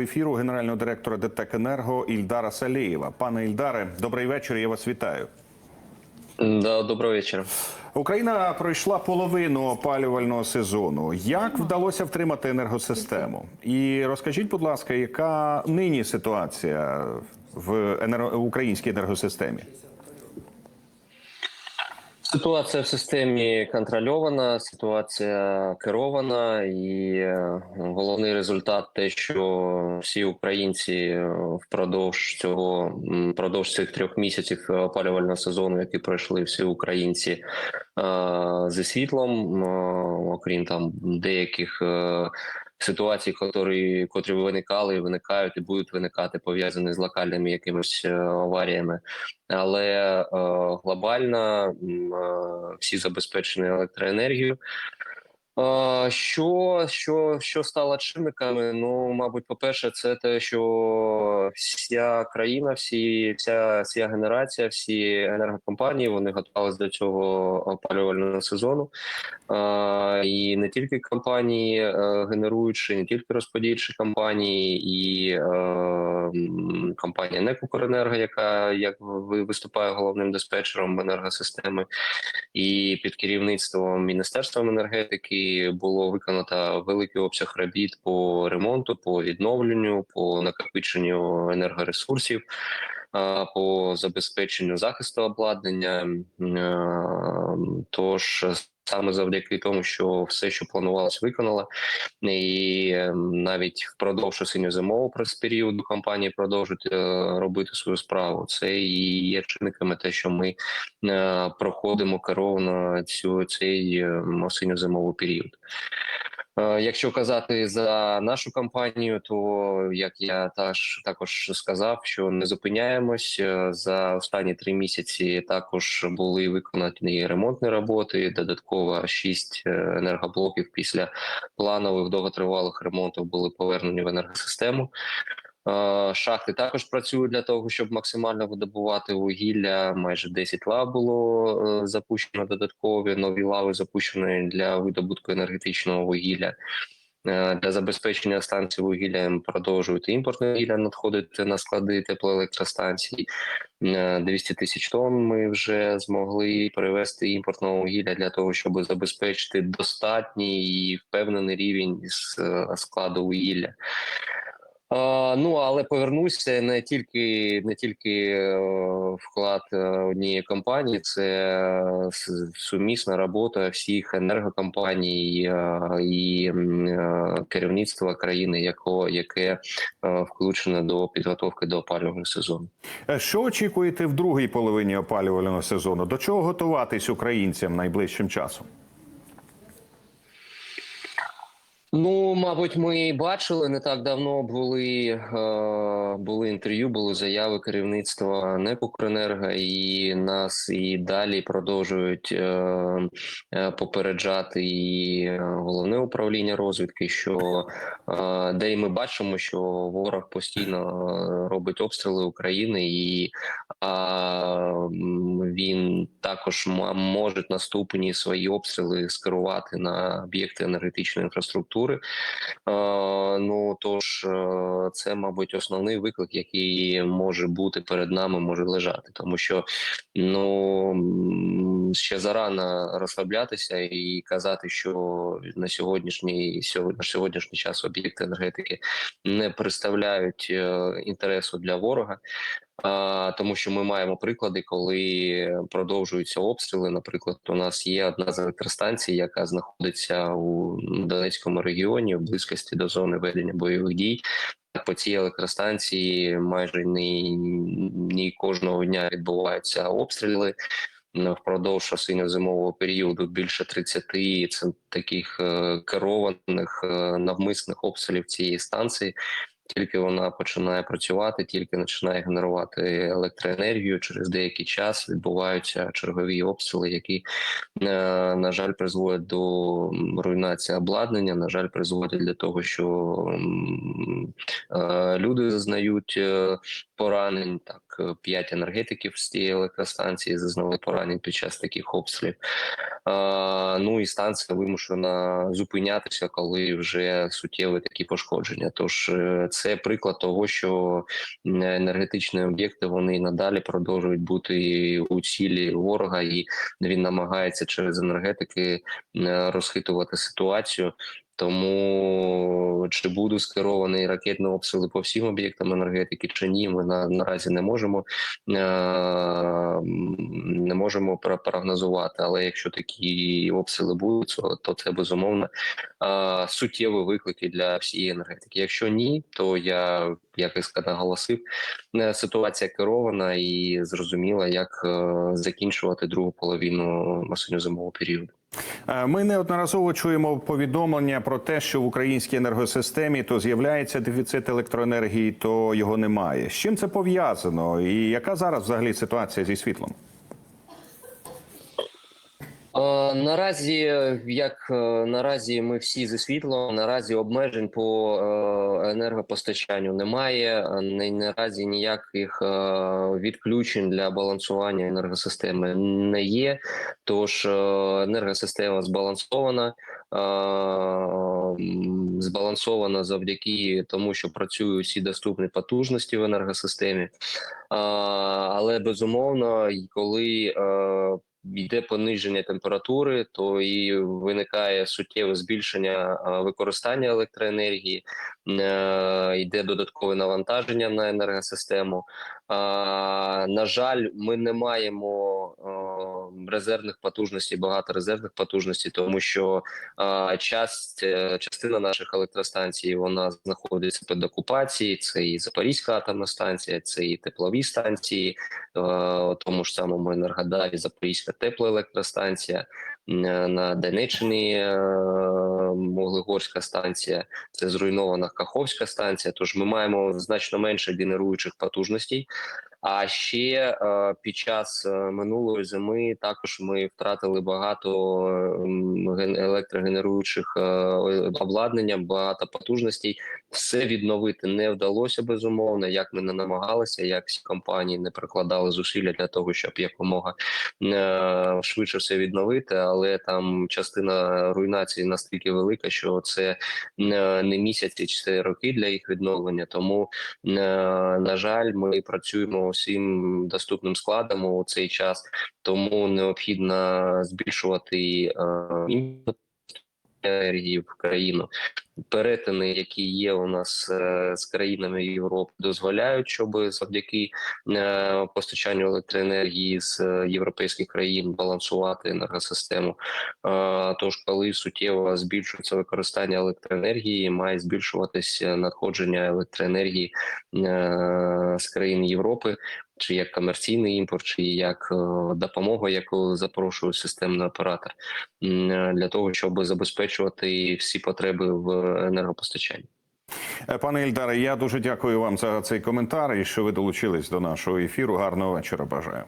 ефіру генерального директора ДТЕК Енерго Ільдара Салєєва. Пане Ільдаре, добрий вечір. Я вас вітаю. Да, добрий вечір. Україна пройшла половину опалювального сезону. Як вдалося втримати енергосистему? І розкажіть, будь ласка, яка нині ситуація в енерго- українській енергосистемі? Ситуація в системі контрольована, ситуація керована, і е, головний результат те, що всі українці е, впродовж цього впродовж цих трьох місяців опалювального сезону, які пройшли всі українці зі світлом, окрім там деяких. Ситуацій, котрі, котрі виникали, виникають і будуть виникати пов'язані з локальними якимись е, аваріями, але е, глобально е, всі забезпечені електроенергією. Що, що, що стало чинниками? Ну, мабуть, по-перше, це те, що вся країна, всі, вся, вся генерація, всі енергокомпанії вони готувалися до цього опалювального сезону. І не тільки компанії е, генеруючі, не тільки розподільчі компанії, і е, компанія НЕК «Укренерго», яка як виступає головним диспетчером енергосистеми, і під керівництвом Міністерством енергетики було виконано великий обсяг робіт по ремонту, по відновленню, по накопиченню енергоресурсів. По забезпеченню захисту обладнання, тож саме завдяки тому, що все, що планувалось, виконала, і е, навіть впродовж осінньо-зимового періоду компанії продовжують е, робити свою справу. Це і є чинниками те, що ми е, проходимо керовано цю цей е, осінньо-зимовий період. Е, Якщо казати за нашу кампанію, то як я також також сказав, що не зупиняємось Е, за останні три місяці. Також були виконані ремонтні роботи. Додатково шість е, енергоблоків після планових довготривалих ремонтів були повернені в енергосистему. Е, Шахти також працюють для того, щоб максимально видобувати вугілля. Майже 10 лав було е, запущено додаткові нові лави запущені для видобутку енергетичного вугілля. Е, Для забезпечення станцій вугіллям продовжують імпортне вугілля надходити на склади теплоелектростанцій. Е, 200 тисяч тонн ми вже змогли перевести імпортного вугілля для того, щоб забезпечити достатній і впевнений рівень складу вугілля. Ну але повернуся не тільки не тільки е, вклад е, однієї компанії, це е, сумісна робота всіх енергокомпаній і керівництва країни, яко, яке включене до підготовки до опалювального сезону. Що очікуєте в другій половині опалювального сезону? До чого готуватись українцям найближчим часом? Ну, мабуть, ми бачили не так давно. Були е, були інтерв'ю, були заяви керівництва НЕК «Укренерго», і нас і далі продовжують е, е, попереджати і головне управління розвідки, що де ми бачимо, що ворог постійно робить обстріли України, і він також може наступні свої обстріли скерувати на об'єкти енергетичної інфраструктури. Е, ну тож е, це, мабуть, основний виклик, який може бути перед нами, може лежати, тому що ну ще зарано розслаблятися і казати, що на сьогоднішній на сьогоднішній час об'єкти енергетики не представляють е, інтересу для ворога. Тому що ми маємо приклади, коли продовжуються обстріли. Наприклад, у нас є одна з електростанцій, яка знаходиться у Донецькому регіоні в близькості до зони ведення бойових дій. По цій електростанції майже ні, ні кожного дня відбуваються обстріли. Впродовж осінньо-зимового періоду більше 30 таких е, керованих е, навмисних обстрілів цієї станції. Тільки вона починає працювати, тільки починає генерувати електроенергію. Через деякий час відбуваються чергові обстріли, які е, на жаль призводять до руйнації обладнання. На жаль, призводять для того, що е, люди зазнають е, поранень. Так п'ять енергетиків з цієї електростанції зазнали поранень під час таких обстрілів. Ну і станція вимушена зупинятися, коли вже суттєві такі пошкодження. Тож е, це приклад того, що енергетичні об'єкти вони надалі продовжують бути у цілі ворога, і він намагається через енергетики розхитувати ситуацію. Тому чи будуть скеровані ракетні обстріли по всім об'єктам енергетики, чи ні, ми на, наразі не можемо е, не можемо прогнозувати. Але якщо такі обстріли будуть, то, це безумовно е, суттєві виклики для всієї енергетики. Якщо ні, то я як і ска- наголосив, е, ситуація керована і зрозуміла, як закінчувати другу половину осінньо-зимового періоду. Е, Ми неодноразово чуємо повідомлення про те, що в українській енергосистемі то з'являється дефіцит електроенергії, то його немає. З чим це пов'язано? І яка зараз взагалі ситуація зі світлом? Е, Наразі, як е, наразі ми всі зі світлом, наразі обмежень по е, енергопостачанню немає. Наразі ніяких відключень для балансування енергосистеми не є. Тож енергосистема збалансована. Збалансована завдяки тому, що працюють всі доступні потужності в енергосистемі. Але безумовно, коли йде пониження температури, то і виникає суттєве збільшення використання електроенергії, йде додаткове навантаження на енергосистему. На жаль, ми не маємо е, резервних потужностей, багато резервних потужностей, тому що е, часть, е, частина наших електростанцій вона знаходиться під окупацією. Це і Запорізька атомна станція, це і теплові станції, е, тому ж самому Енергодарі, Запорізька теплоелектростанція. На Донеччині е, Углегорська станція, це зруйнована Каховська станція. Тож ми маємо значно менше генеруючих потужностей. А ще е, під час е, минулої зими також ми втратили багато ем, електрогенеруючих е, обладнання, багато потужностей. Все відновити не вдалося безумовно. Як ми не намагалися, як всі компанії не прикладали зусилля для того, щоб якомога швидше все відновити, але там частина руйнації настільки велика, що це не місяці, чи це роки для їх відновлення. Тому на жаль, ми працюємо усім доступним складом у цей час, тому необхідно збільшувати е, імпорт енергії в країну. Перетини, які є у нас е, з країнами Європи, дозволяють, щоб завдяки е, постачанню електроенергії з е, європейських країн балансувати енергосистему. Тож, коли суттєво збільшується використання електроенергії, має збільшуватися надходження електроенергії з країн Європи, чи як комерційний імпорт, чи як е, допомога, яку запрошує системний оператор, для того, щоб забезпечувати всі потреби в енергопостачанні. Е, Пане Ільдаре, я дуже дякую вам за цей коментар і що ви долучились до нашого ефіру. Гарного вечора. Бажаю.